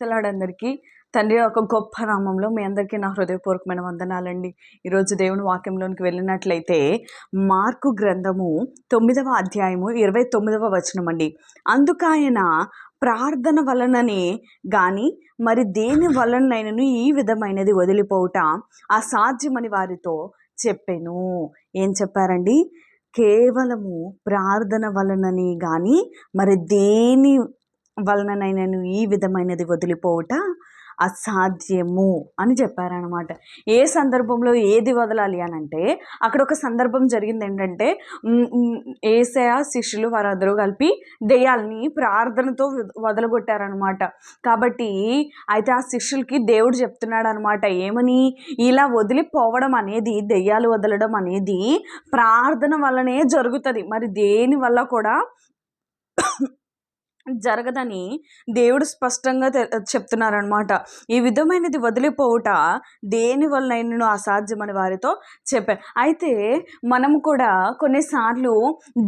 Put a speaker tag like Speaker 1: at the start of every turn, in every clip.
Speaker 1: ప్రైస్తలాడు అందరికీ తండ్రి ఒక గొప్ప నామంలో మీ అందరికీ నా హృదయపూర్వకమైన వందనాలండి. ఈరోజు దేవుని వాక్యంలోనికి వెళ్ళినట్లయితే మార్కు గ్రంథము తొమ్మిదవ అధ్యాయము ఇరవై తొమ్మిదవ వచనం అండి అందుకాయన ప్రార్థన వలననే కానీ మరి దేని వలనైనను ఈ విధమైనది వదిలిపోవుట అసాధ్యమని వారితో చెప్పాను. ఏం చెప్పారండి? కేవలము ప్రార్థన వలనని కానీ మరి దేని వలననైనను ఈ విధమైనది వదిలిపోవుట అసాధ్యము అని చెప్పారనమాట ఏ సందర్భంలో ఏది వదలాలి అని అంటే అక్కడ ఒక సందర్భం జరిగింది ఏంటంటే ఏసయ శిష్యులు వారందరూ కలిపి దెయ్యాలని ప్రార్థనతో వదలగొట్టారనమాట కాబట్టి అయితే ఆ శిష్యులకి దేవుడు చెప్తున్నాడు అనమాట ఏమని? ఇలా వదిలిపోవడం అనేది దెయ్యాలు వదలడం అనేది ప్రార్థన వల్లనే జరుగుతుంది. మరి దేని వల్ల కూడా జరగదని దేవుడు స్పష్టంగా చెప్తున్నారనమాట ఈ విధమైనది వదిలిపోవుట దేని వల్లైనను అసాధ్యమని వారితో చెప్పారు. అయితే మనము కూడా కొన్నిసార్లు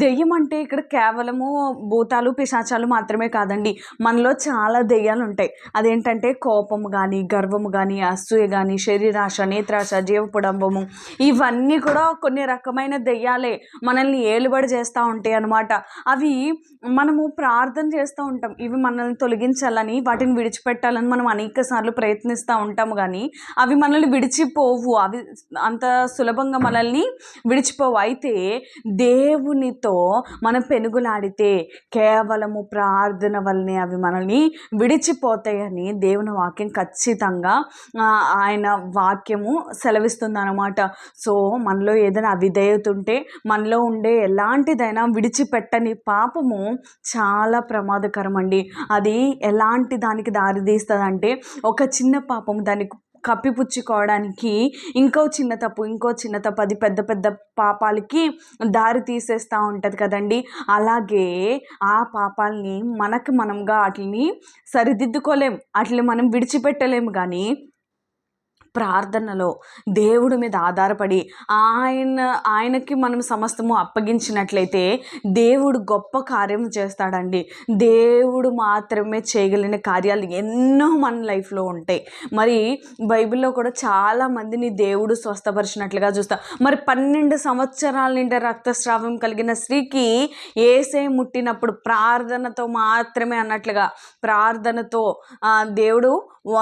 Speaker 1: దెయ్యం అంటే ఇక్కడ కేవలము భూతాలు పిశాచాలు మాత్రమే కాదండి. మనలో చాలా దెయ్యాలు ఉంటాయి అదేంటంటే కోపము కానీ గర్వము కానీ అసూయ కానీ శరీరాశ నేత్రాశ జీవపుడంబము ఇవన్నీ కూడా కొన్ని రకమైన దెయ్యాలే మనల్ని ఏలుబడి చేస్తూ ఉంటాయి అనమాట అవి మనము ప్రార్థన చేస్తూ ఉంటాం. ఇవి మనల్ని తొలగించాలని వాటిని విడిచిపెట్టాలని మనం అనేక సార్లు ప్రయత్నిస్తూ ఉంటాం కానీ అవి మనల్ని విడిచిపోవు. అవి అంత సులభంగా మనల్ని విడిచిపోవు. అయితే దేవునితో మనం పెనుగులాడితే కేవలము ప్రార్థన వల్లనే అవి మనల్ని విడిచిపోతాయని దేవుని వాక్యం ఖచ్చితంగా ఆయన వాక్యము సెలవిస్తుంది అనమాట సో మనలో ఏదైనా అవిధేయత ఉంటే మనలో ఉండే ఎలాంటిదైనా విడిచిపెట్టని పాపము చాలా ప్రమాదకరం అండి అది ఎలాంటి దానికి దారితీస్తుంది అంటే ఒక చిన్న పాపం దానికి కప్పిపుచ్చుకోవడానికి ఇంకో చిన్న తప్పు ఇంకో చిన్న తప్పు అది పెద్ద పెద్ద పాపాలకి దారి తీసేస్తూ ఉంటుంది కదండి. అలాగే ఆ పాపాలని మనకు మనంగా వాటిని సరిదిద్దుకోలేం వాటిని మనం విడిచిపెట్టలేము కానీ ప్రార్థనలో దేవుడి మీద ఆధారపడి ఆయన ఆయనకి మనం సమస్తము అప్పగించినట్లయితే దేవుడు గొప్ప కార్యం చేస్తాడండి. దేవుడు మాత్రమే చేయగలిగిన కార్యాలు ఎన్నో మన లైఫ్లో ఉంటాయి. మరి బైబిల్లో కూడా చాలా మందిని దేవుడు స్వస్థపరిచినట్లుగా చూస్తా. మరి పన్నెండు సంవత్సరాల నిండా రక్తస్రావం కలిగిన స్త్రీకి ఏసే ముట్టినప్పుడు ప్రార్థనతో మాత్రమే అన్నట్లుగా ప్రార్థనతో దేవుడు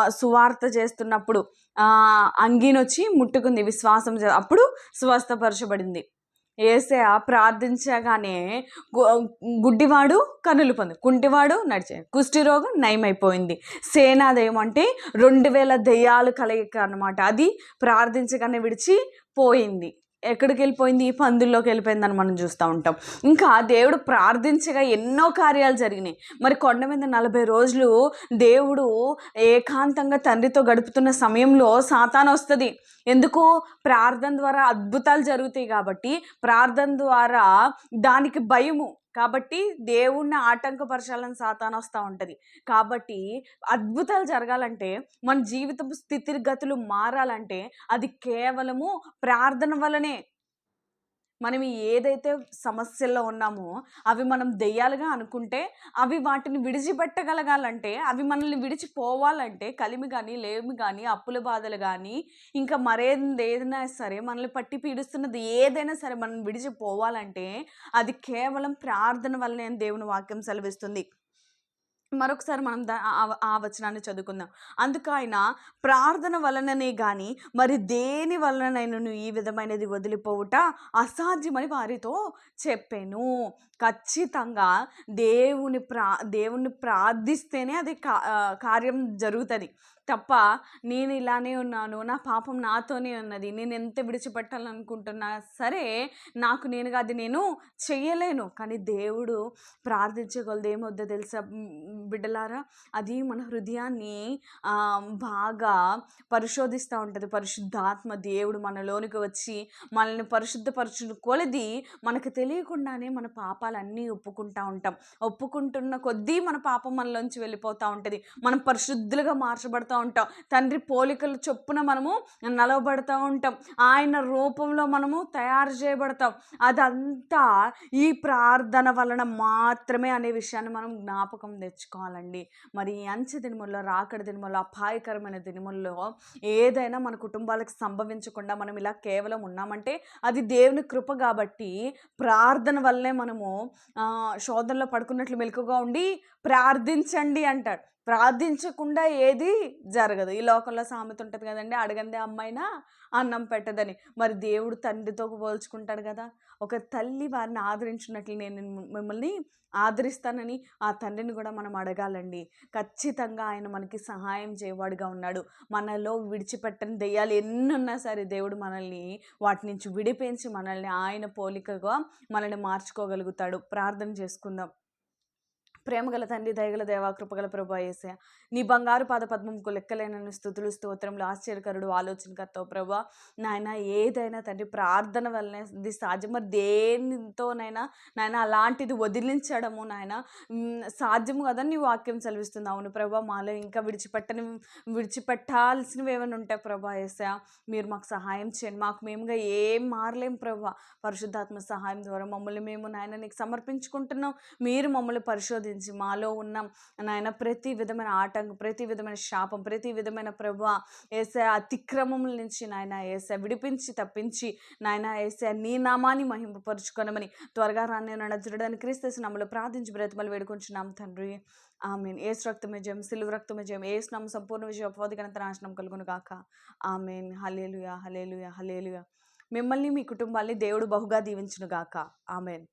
Speaker 1: సువార్త చేస్తున్నప్పుడు అంగీనొచ్చి ముట్టుకుంది విశ్వాసం అప్పుడు స్వస్థపరచబడింది. ఏసే ప్రార్థించగానే గు- గుడ్డివాడు కనులు పొంది కుంటివాడు నడిచే కుష్టి రోగం నయమైపోయింది. అంటే రెండు వేల దెయ్యాలు కలయిక అనమాట అది ప్రార్థించగానే విడిచి పోయింది. ఎక్కడికి వెళ్ళిపోయింది పందుల్లోకి వెళ్ళిపోయిందని మనం చూస్తూ ఉంటాం. ఇంకా దేవుడు ప్రార్థించగా ఎన్నో కార్యాలు జరిగినాయి. మరి కొండ మీద నలభై రోజులు దేవుడు ఏకాంతంగా తండ్రితో గడుపుతున్న సమయంలో సాతాను వస్తుంది. ఎందుకు ప్రార్థన ద్వారా అద్భుతాలు జరుగుతాయి కాబట్టి ప్రార్థన ద్వారా దానికి భయము కాబట్టి దేవుణ్ణి ఆటంకపరచాలని సాతాను వస్తూ ఉంటుంది. కాబట్టి అద్భుతాలు జరగాలంటే మన జీవితపు స్థితిగతులు మారాలంటే అది కేవలము ప్రార్థన వలనే మనం ఏదైతే సమస్యల్లో ఉన్నామో అవి మనం దెయ్యాలుగా అనుకుంటే అవి వాటిని విడిచిపెట్టగలగాలంటే అవి మనల్ని విడిచిపోవాలంటే కలిమి కానీ లేమి కానీ అప్పుల బాధలు కానీ ఇంకా మరేది ఏదైనా సరే మనల్ని పట్టి పీడిస్తున్నది ఏదైనా సరే మనం విడిచిపోవాలంటే అది కేవలం ప్రార్థన వల్లనే దేవుని వాక్యం సెలవిస్తుంది. మరొకసారి మనం ఆ- వచనాన్ని చదువుకుందాం. అందుకు ఆయన ప్రార్థన వలననే కానీ మరి దేని వలనైనను ఈ విధమైనది వదిలిపోవుట అసాధ్యమని వారితో చెప్పాను. ఖచ్చితంగా దేవుని ప్రా దేవుని ప్రార్థిస్తేనే అది కా కార్యం జరుగుతుంది. తప్ప నేను ఇలానే ఉన్నాను నా పాపం నాతోనే ఉన్నది నేను ఎంత విడిచిపెట్టాలనుకుంటున్నా సరే నాకు నేనుగా అది నేను చేయలేను కానీ దేవుడు ప్రార్థించగలదు ఏమొద్దో తెలుసా? బిడ్డలారా అది మన హృదయాన్ని బాగా పరిశోధిస్తూ ఉంటుంది. పరిశుద్ధాత్మ దేవుడు మనలోనికి వచ్చి మనల్ని పరిశుద్ధపరచు కొలది మనకు తెలియకుండానే మన పాపాలన్నీ ఒప్పుకుంటా ఉంటాం. ఒప్పుకుంటున్న కొద్దీ మన పాపం మనలోంచి వెళ్ళిపోతూ ఉంటుంది. మనం పరిశుద్ధులుగా మార్చబడతాం ఉంటాం. తండ్రి పోలికలు చొప్పున మనము నలవబడుతూ ఉంటాం. ఆయన రూపంలో మనము తయారు చేయబడతాం. అదంతా ఈ ప్రార్థన వలన మాత్రమే అనే విషయాన్ని మనం జ్ఞాపకం తెచ్చుకోవాలండి. మరి ఈ అంచె దినముల్లో రాకడ దినముల్లో అపాయకరమైన దినముల్లో ఏదైనా మన కుటుంబాలకు సంభవించకుండా మనం ఇలా కేవలం ఉన్నామంటే అది దేవుని కృప కాబట్టి ప్రార్థన వల్లే మనము శోధనలో పడుకున్నట్లు మెలకుగా ఉండి ప్రార్థించండి అంటాడు. ప్రార్థించకుండా ఏది జరగదు. ఈ లోకంలో సామెత ఉంటుంది కదండి అడగందే అమ్మాయినా అన్నం పెట్టదని. మరి దేవుడు తండ్రితో పోల్చుకుంటాడు కదా. ఒక తల్లి వారిని ఆదరించినట్లు నేను మిమ్మల్ని ఆదరిస్తానని ఆ తండ్రిని కూడా మనం అడగాలండి. ఖచ్చితంగా ఆయన మనకి సహాయం చేయవాడుగా ఉన్నాడు. మనలో విడిచిపెట్టని దెయ్యాలు ఎన్నున్నా సరే దేవుడు మనల్ని వాటి నుంచి విడిపించి మనల్ని ఆయన పోలికగా మనల్ని మార్చుకోగలుగుతాడు. ప్రార్థన చేసుకుందాం. ప్రేమగల తండ్రి దయగల దేవా కృపగల ప్రభా ఏసయ నీ బంగారు పాద పద్మంకు లెక్కలేనని స్థుతులు స్తోత్రములు ఆశ్చర్యకరుడు ఆలోచనకర్తావు ప్రభా. నాయన ఏదైనా తండ్రి ప్రార్థన వల్లనే ఇది సాధ్యం. మరి దేనితోనైనా నాయన అలాంటిది వదిలించడము నాయన సాధ్యము కదా నీ వాక్యం చదివిస్తుంది అవును ప్రభా మాలో ఇంకా విడిచిపెట్టని విడిచిపెట్టాల్సినవి ఏమైనా ఉంటాయి ప్రభా ఏసయ మీరు మాకు సహాయం చేయండి. మాకు మేముగా ఏం మారలేం ప్రభా. పరిశుద్ధాత్మ సహాయం ద్వారా మమ్మల్ని మేము నాయన నీకు సమర్పించుకుంటున్నాం. మీరు మమ్మల్ని ఆరాధించి మాలో ఉన్న నాయన ప్రతి విధమైన ఆటంకం ప్రతి విధమైన శాపం ప్రతి విధమైన ప్రభు ఏసే అతిక్రమముల నుంచి నాయన ఏసే విడిపించి తప్పించి నాయన ఏసే నీ నామాన్ని మహింపపరుచుకొనమని త్వరగా రాని నడచడానికి క్రీస్తు నమ్మలో ప్రార్థించి బ్రతిమలు వేడుకుంటున్నాం తండ్రి. ఆమెన్. ఏసు రక్తమే జయం సిలువు రక్తమే జయం. ఏసు నామ సంపూర్ణ విజయ అపవాది గణత నాశనం కలుగును గాక. ఆమెన్. హలేలుయా హలేలుయా హలేలుయా మిమ్మల్ని మీ కుటుంబాన్ని దేవుడు బహుగా దీవించును గాక. ఆమెన్.